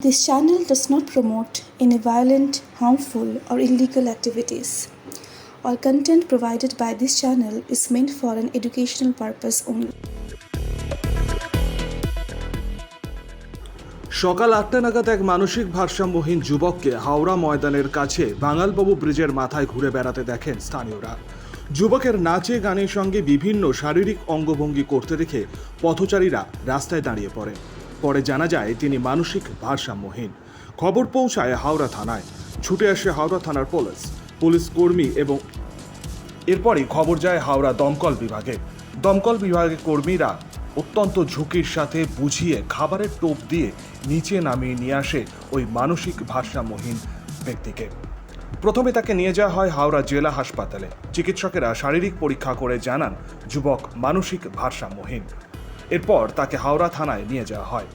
This channel does not promote any violent, harmful, or illegal activities. All content provided by this channel is meant for an educational purpose only. সকাল আটটা নাগাদ এক মানসিক ভারসাম্যহীন যুবককে হাওড়া ময়দানের কাছে বাঙালবাবু ব্রিজের মাথায় ঘুরে বেড়াতে দেখেন স্থানীয়রা যুবকের নাচে গানের সঙ্গে বিভিন্ন শারীরিক অঙ্গভঙ্গি করতে দেখে পথচারীরা রাস্তায় দাঁড়িয়ে পড়ে পরে জানা যায় তিনি মানসিক ভারসাম্যহীন। খবর পৌঁছায় হাওড়া থানায়। ছুটে আসে হাওড়া থানার পুলিশ। পুলিশ কর্মী এবং এরপরই খবর যায় হাওড়া দমকল বিভাগে। দমকল বিভাগের কর্মীরা অত্যন্ত ঝুঁকির সাথে বুঝিয়ে খাবারের টোপ দিয়ে নিচে নামিয়ে নিয়ে আসে ওই মানসিক ভারসাম্যহীন ব্যক্তিকে। প্রথমে তাকে নিয়ে যাওয়া হয় হাওড়া জেলা হাসপাতালে। চিকিৎসকেরা শারীরিক পরীক্ষা করে জানান, যুবক মানসিক ভারসাম্যহীন। এরপর তাকে হাওড়া থানায় নিয়ে যাওয়া হয়।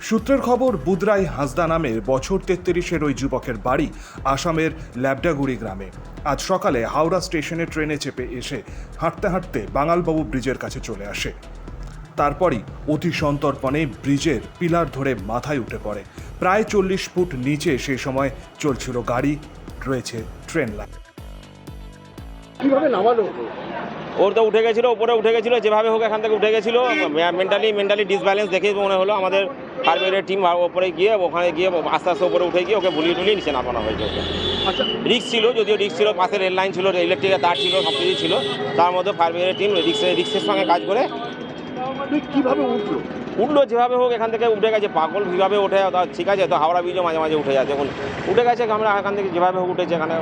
সূত্রের খবর, বুদরাই হাসদা নামের বছর তেত্রিশের ওই যুবকের বাড়ি আসামের ল্যাবডাগুড়ি গ্রামে। আজ সকালে হাওড়া স্টেশনে ট্রেনে চেপে এসে হাঁটতে হাঁটতে বাঙালবাবু ব্রিজের কাছে চলে আসে। তারপরই অতি সন্তর্পণে ব্রিজের পিলার ধরে মাথায় উঠে পড়ে। প্রায় চল্লিশ ফুট নিচে সেই সময় চলছিল গাড়ি, রয়েছে ট্রেন লাইন। কীভাবে নামালো? ওর তো উঠে গেছিল ওপরে উঠে গেছিল যেভাবে হোক এখান থেকে উঠে গেছিল। মেন্টালি মেন্টালি ডিসব্যালেন্স দেখে মনে হলো আমাদের ফায়ার টিম ওপরে গিয়ে ওখানে গিয়ে আস্তে আস্তে ওপরে উঠে গিয়ে ওকে বুলিয়ে টুলিয়ে নিচে নামানো হয়েছে ওকে। আচ্ছা। রিক্স ছিল যদিও রিক্স ছিল পাশে রেল লাইন ছিল ইলেকট্রিকের তার ছিল সব কিছুই ছিল। তার মধ্যে ফায়ার ব্রিগেডের টিম রিক্সের রিক্সের সঙ্গে কাজ করে তুই কীভাবে উঠল? উঠল যেভাবে হোক এখান থেকে উঠে গেছে পাগল কীভাবে ওঠে তা ঠিক আছে তো হাওড়া ব্রিজও মাঝে মাঝে উঠে যাচ্ছে এখন উঠে গেছে আমরা এখান থেকে যেভাবে হোক উঠেছে এখানে।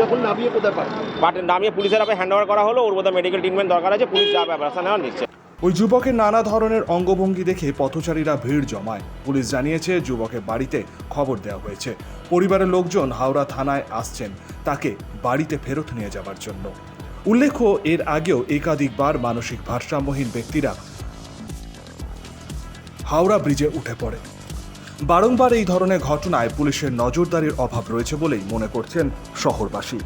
যখন নামিয়ে কোথায় পাই বাট নামিয়ে পুলিশের হাতে হ্যান্ড ওভার করা হলো ওর বোধহয় মেডিকেল ট্রিটমেন্ট দরকার আছে পুলিশ যা ব্যবস্থা নেওয়া নিচ্ছে ওই যুবকের নানা ধরনের অঙ্গভঙ্গি দেখে পথচারীরা ভিড় জমায়। পুলিশ জানিয়েছে যুবকের বাড়িতে খবর দেওয়া হয়েছে। পরিবারের লোকজন হাওড়া থানায় আসছেন তাকে বাড়িতে ফেরত নিয়ে যাবার জন্য। উল্লেখ্য এর আগেও একাধিকবার মানসিক ভারসাম্যহীন ব্যক্তিরা হাওড়া ব্রিজে উঠে পড়ে। বারংবার এই ধরনের ঘটনায় পুলিশের নজরদারির অভাব রয়েছে বলেই মনে করছেন শহরবাসী।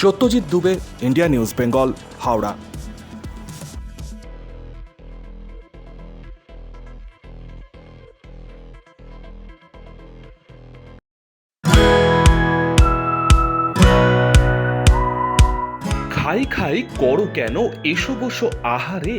Satyajit Dubey, India News, Bengal, Howrah. খাই খাই করো কেন, এসো বসো আহারে।